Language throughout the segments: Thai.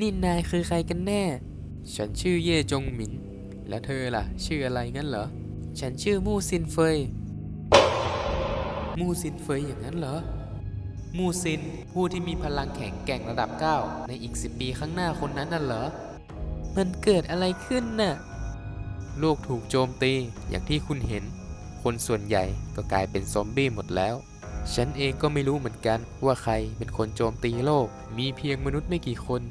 นี่นายคือใครกันแน่ ฉันชื่อเย่จงหมิน แล้วเธอล่ะ ชื่ออะไรงั้นเหรอ ฉันชื่อมู่ซินเฟย มู่ซินเฟยอย่างนั้นเหรอ มู่ซินผู้ที่มีพลังแข็งแกร่งระดับ 9 ในอีก 10 ปีข้างหน้าคนนั้นน่ะเหรอ มันเกิดอะไรขึ้นน่ะ โลกถูกโจมตีอย่างที่คุณเห็น คนส่วนใหญ่ก็กลายเป็นซอมบี้หมดแล้วฉันเองก็ไม่รู้เหมือนกันว่าใครเป็นคนโจมตีโลก มีเพียงมนุษย์ไม่กี่คน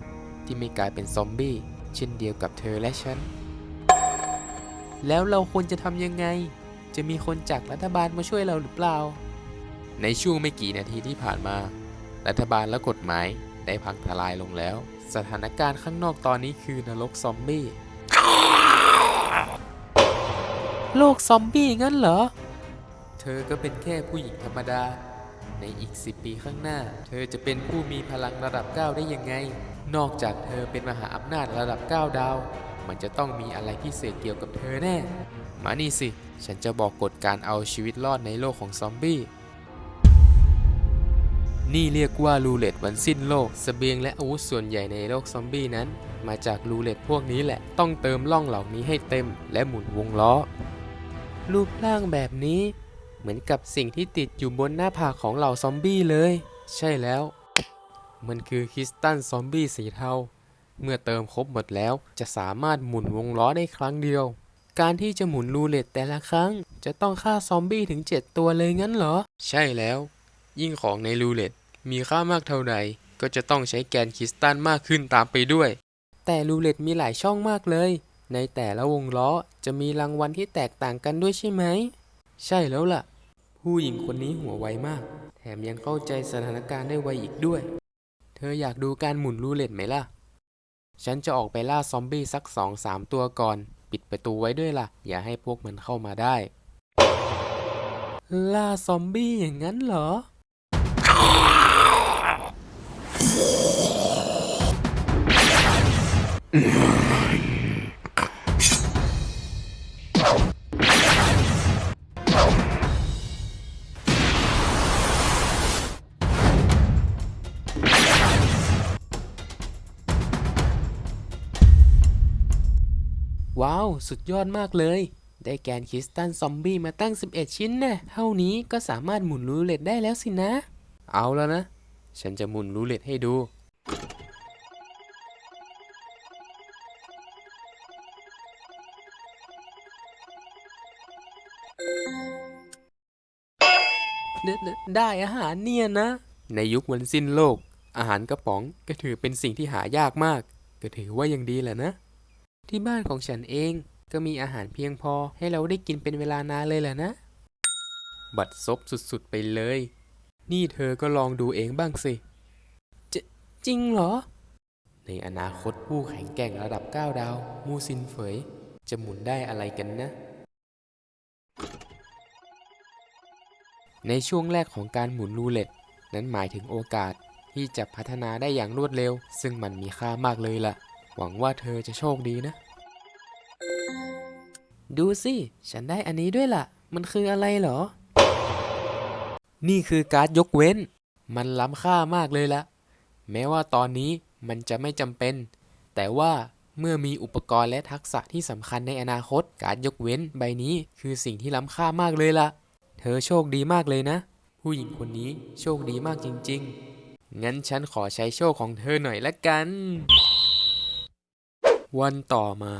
ที่ไม่กลายเป็นซอมบี้เช่นเดียวกับเธอและฉัน แล้วเราควรจะทำยังไง จะมีคนจากรัฐบาลมาช่วยเราหรือเปล่า ในช่วงไม่กี่นาทีที่ผ่านมา รัฐบาลและกฎหมายได้พังทลายลงแล้ว สถานการณ์ข้างนอกตอนนี้คือนรกซอมบี้โลกซอมบี้งั้นเหรอ เธอก็เป็นแค่ผู้หญิงธรรมดา ในอีก 10 ปีข้างหน้า เธอจะเป็นผู้มีพลังระดับ 9 ได้ยังไง นอกจากเธอเป็นมหาอำนาจระดับ 9 ดาว มันจะต้องมีอะไรพิเศษเกี่ยวกับเธอแน่ มานี่สิ ฉันจะบอกกฎการเอาชีวิตรอดในโลกของซอมบี้ นี่เรียกว่ารูเล็ตวันสิ้นโลกสเสบียงและอาวุธส่วนใหญ่ในโลกซอมบี้นั้น มาจากรูเล็ตพวกนี้แหละ ต้องเติมล่องเหล่านี้ให้เต็ม และหมุนวงล้อ รูปร่างแบบนี้ เหมือนกับสิ่งที่ติดอยู่บนหน้าผากของเหล่าซอมบี้เลย ใช่แล้ว มันคือคริสตัลซอมบี้สีเทา เมื่อเติมครบหมดแล้วจะสามารถหมุนวงล้อได้ครั้งเดียว การที่จะหมุนรูเล็ตแต่ละครั้ง จะต้องฆ่าซอมบี้ถึง 7 ตัวเลยงั้นเหรอ ใช่แล้ว ยิ่งของในรูเล็ตมีค่ามากเท่าใด ก็จะต้องใช้แกนคริสตัลมากขึ้นตามไปด้วย แต่รูเล็ตมีหลายช่องมากเลย ในแต่ละวงล้อจะมีรางวัลที่แตกต่างกันด้วยใช่ไหม ใช่แล้วล่ะ ผู้หญิงคนนี้หัวไวมาก แถมยังเข้าใจสถานการณ์ได้ไวอีกด้วย ธออยากดูการหมุนรูเล็ตไหมล่ะ ฉันจะออกไปล่าซอมบี้สักสองสามตัวก่อน ปิดประตูไว้ด้วยล่ะ อย่าให้พวกมันเข้ามาได้ ล่าซอมบี้อย่างนั้นเหรอ ว้าว สุดยอดมากเลย ได้แกนคริสตัลซอมบี้มาตั้ง 11 ชิ้นแน่เท่านี้ก็สามารถหมุนรูเล็ตได้แล้วสินะ เอาแล้วนะ ฉันจะหมุนรูเล็ตให้ดูเดเดได้อาหารเนี่ยนะ ในยุควันสิ้นโลก อาหารกระป๋องก็ถือเป็นสิ่งที่หายากมาก ก็ถือว่ายังดีแหละนะ ที่บ้านของฉันเองก็มีอาหารเพียงพอให้เราได้กินเป็นเวลานานเลยแหละนะ บัดซบสุดๆไปเลย นี่เธอก็ลองดูเองบ้างสิจจริงเหรอ ในอนาคตผู้แข็งแกร่งระดับ 9 ดาว มูซินเฟย จะหมุนได้อะไรกันนะ ในช่วงแรกของการหมุนรูเล็ตนั้นหมายถึงโอกาสที่จะพัฒนาได้อย่างรวดเร็ว ซึ่งมันมีค่ามากเลยล่ะ หวังว่าเธอจะโชคดีนะ ดูสิ ฉันได้อันนี้ด้วยล่ะ มันคืออะไรเหรอ นี่คือการ์ดยกเว้น มันล้ำค่ามากเลยล่ะแม้ว่าตอนนี้มันจะไม่จำเป็น แต่ว่าเมื่อมีอุปกรณ์และทักษะที่สำคัญในอนาคต การยกเว้นใบนี้คือสิ่งที่ล้ำค่ามากเลยล่ะ เธอโชคดีมากเลยนะ ผู้หญิงคนนี้โชคดีมากจริง ๆ งั้นฉันขอใช้โชคของเธอหน่อยละกัน วันต่อมา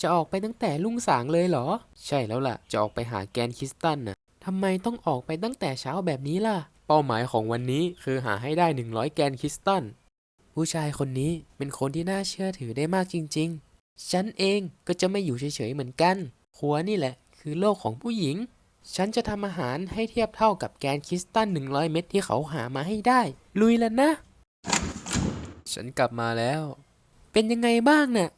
จะออกไปตั้งแต่รุ่งสางเลยเหรอ ใช่แล้วล่ะ จะออกไปหาแกนคิสตัลน่ะทำไมต้องออกไปตั้งแต่เช้าแบบนี้ล่ะ เป้าหมายของวันนี้คือหาให้ได้ 100 แกนคิสตัลผู้ชายคนนี้เป็นคนที่น่าเชื่อถือได้มากจริง ๆ ฉันเองก็จะไม่อยู่เฉยๆเหมือนกันครัวนี่แหละ คือโลกของผู้หญิง ฉันจะทำอาหารให้เทียบเท่ากับแกนคิสตัล100 เม็ดที่เขาหามาให้ได้ ลุยแล้วนะ ฉันกลับมาแล้ว เป็นยังไงบ้างน่ะ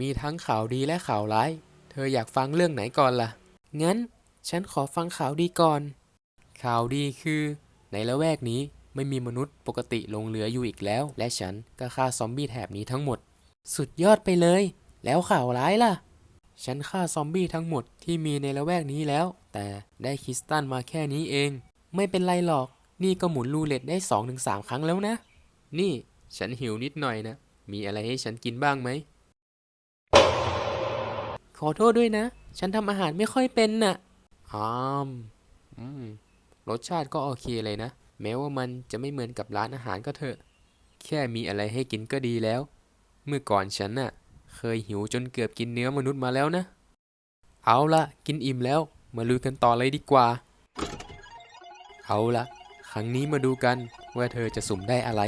มีทั้งข่าวดีและข่าวร้าย เธออยากฟังเรื่องไหนก่อนล่ะ งั้น ฉันขอฟังข่าวดีก่อน ข่าวดีคือ ในละแวกนี้ไม่มีมนุษย์ปกติลงเหลืออยู่อีกแล้ว และฉันก็ฆ่าซอมบี้แถบนี้ทั้งหมด สุดยอดไปเลย แล้วข่าวร้ายล่ะ ฉันฆ่าซอมบี้ทั้งหมดที่มีในละแวกนี้แล้ว แต่ได้คริสตัลมาแค่นี้เอง ไม่เป็นไรหรอก นี่ก็หมุนรูเล็ตได้2-3ครั้งแล้วนะ นี่ ฉันหิวนิดหน่อยนะ มีอะไรให้ฉันกินบ้างไหม ขอโทษด้วยนะ ฉันทำอาหารไม่ค่อยเป็นน่ะอามอืมรสชาติก็โอเคเลยนะ แม้ว่ามันจะไม่เหมือนกับร้านอาหารก็เถอะ แค่มีอะไรให้กินก็ดีแล้ว เมื่อก่อนฉันน่ะ เคยหิวจนเกือบกินเนื้อมนุษย์มาแล้วนะ เอาละกินอิ่มแล้ว มาลุยกันต่อเลยดีกว่า เอาละครั้งนี้มาดูกันว่าเธอจะสุ่มได้อะไร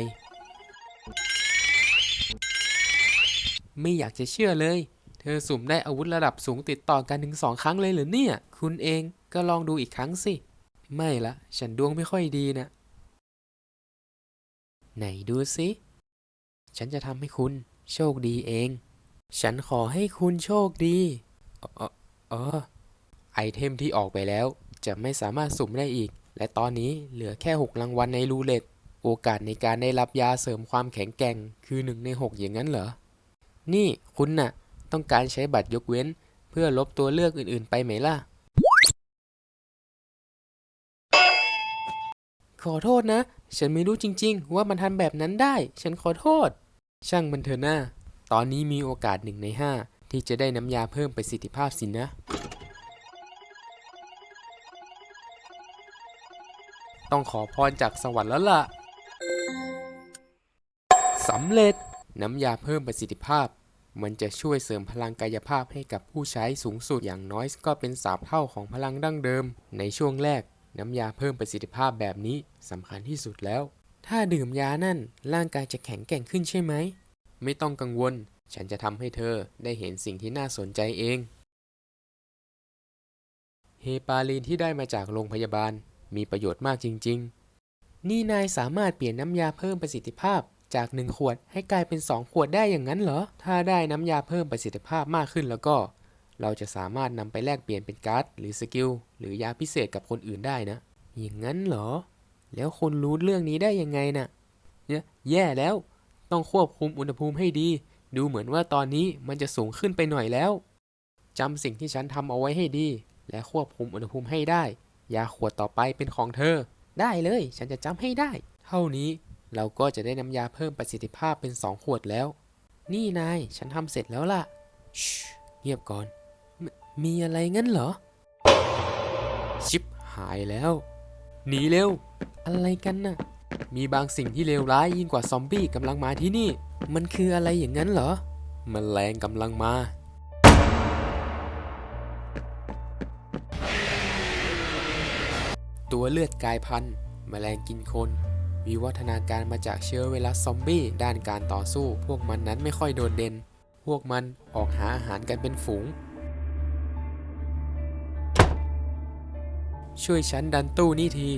ไม่อยากจะเชื่อเลย เธอสุ่มได้อาวุธระดับสูงติดต่อกันถึงสองครั้งเลยเหรือเนี่ย คุณเองก็ลองดูอีกครั้งสิ ไม่ละ ฉันดวงไม่ค่อยดีนะ ไหนดูสิ ฉันจะทำให้คุณโชคดีเอง ฉันขอให้คุณโชคดีเออเอ่อออไอเทมที่ออกไปแล้ว จะไม่สามารถสุ่มได้อีก และตอนนี้เหลือแค่ 6 รางวัลในรูเล็ต โอกาสในการได้รับยาเสริมความแข็งแกร่ง คือ 1 ใน 6 อย่างนั้นเหรอ นี่คุณน่ะ ต้องการใช้บัตรยกเว้น เพื่อลบตัวเลือกอื่นๆ ไปไหมล่ะ ขอโทษนะ ฉันไม่รู้จริงๆ ว่ามันทำแบบนั้นได้ ฉันขอโทษ ช่างมันเถอะนะตอนนี้มีโอกาสหนึ่งในห้าที่จะได้น้ำยาเพิ่มประสิทธิภาพสินะ ต้องขอพรจากสวรรค์แล้วล่ะสำเร็จน้ำยาเพิ่มประสิทธิภาพ มันจะช่วยเสริมพลังกายภาพให้กับผู้ใช้สูงสุดอย่างน้อยก็เป็นสามเท่าของพลังดั้งเดิม ในช่วงแรก น้ำยาเพิ่มประสิทธิภาพแบบนี้สำคัญที่สุดแล้ว ถ้าดื่มยานั่น ร่างกายจะแข็งแกร่งขึ้นใช่ไหม ไม่ต้องกังวล ฉันจะทำให้เธอได้เห็นสิ่งที่น่าสนใจเองเฮปาลีนที่ได้มาจากโรงพยาบาลมีประโยชน์มากจริง ๆ นี่นายสามารถเปลี่ยนน้ำยาเพิ่มประสิทธิภาพ จาก 1 ขวดให้กลายเป็น 2 ขวดได้อย่างนั้นเหรอ ถ้าได้น้ำยาเพิ่มประสิทธิภาพมากขึ้นแล้วก็ เราจะสามารถนำไปแลกเปลี่ยนเป็นการ์ดหรือสกิลหรือยาพิเศษกับคนอื่นได้นะ อย่างนั้นเหรอ แล้วคนรู้เรื่องนี้ได้ยังไงน่ะเนี่ยแย่แล้ว ต้องควบคุมอุณหภูมิให้ดี ดูเหมือนว่าตอนนี้มันจะสูงขึ้นไปหน่อยแล้วจำสิ่งที่ฉันทำเอาไว้ให้ดี และควบคุมอุณหภูมิให้ได้ ยาขวดต่อไปเป็นของเธอ ได้เลย ฉันจะจำให้ได้ เท่านี้ เราก็จะได้น้ำยาเพิ่มประสิทธิภาพเป็น 2 ขวดแล้ว นี่นาย ฉันทำเสร็จแล้วล่ะชเงียบก่อนมมีอะไรงั้นเหรอ ชิปหายแล้ว หนีเร็ว อะไรกันน่ะ มีบางสิ่งที่เลวร้ายยิ่งกว่าซอมบี้กำลังมาที่นี่ มันคืออะไรอย่างนั้นเหรอมแมลงกำลังมาตัวเลือดกายพันธุ์แมลงกินคน วิวัฒนาการมาจากเชื้อไวรัสซอมบี้ด้านการต่อสู้ พวกมันนั้นไม่ค่อยโดดเด่น พวกมันออกหาอาหารกันเป็นฝูง ช่วยฉันดันตู้นี่ที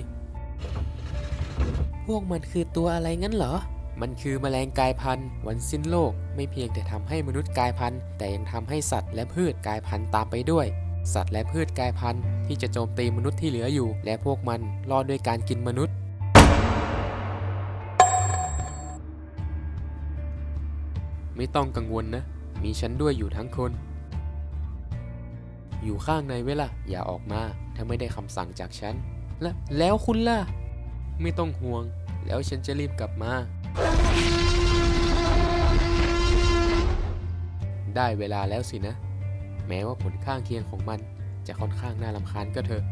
พวกมันคือตัวอะไรงั้นเหรอ มันคือแมลงกลายพันธุ์ วันสิ้นโลก ไม่เพียงแต่ทำให้มนุษย์กลายพันธุ์ แต่ยังทำให้สัตว์และพืชกลายพันธุ์ตามไปด้วยสัตว์และพืชกลายพันธุ์ที่จะโจมตีมนุษย์ที่เหลืออยู่ และพวกมันรอดด้วยการกินมนุษย์ ไม่ต้องกังวลนะ มีฉันด้วยอยู่ทั้งคน อยู่ข้างในเวล่ะอย่าออกมา ถ้าไม่ได้คำสั่งจากฉัน และแล้วคุณล่ะ ไม่ต้องห่วง แล้วฉันจะรีบกลับมา ได้เวลาแล้วสินะ แม้ว่าผลข้างเคียงของมันจะค่อนข้างน่ารำคาญก็เถอะ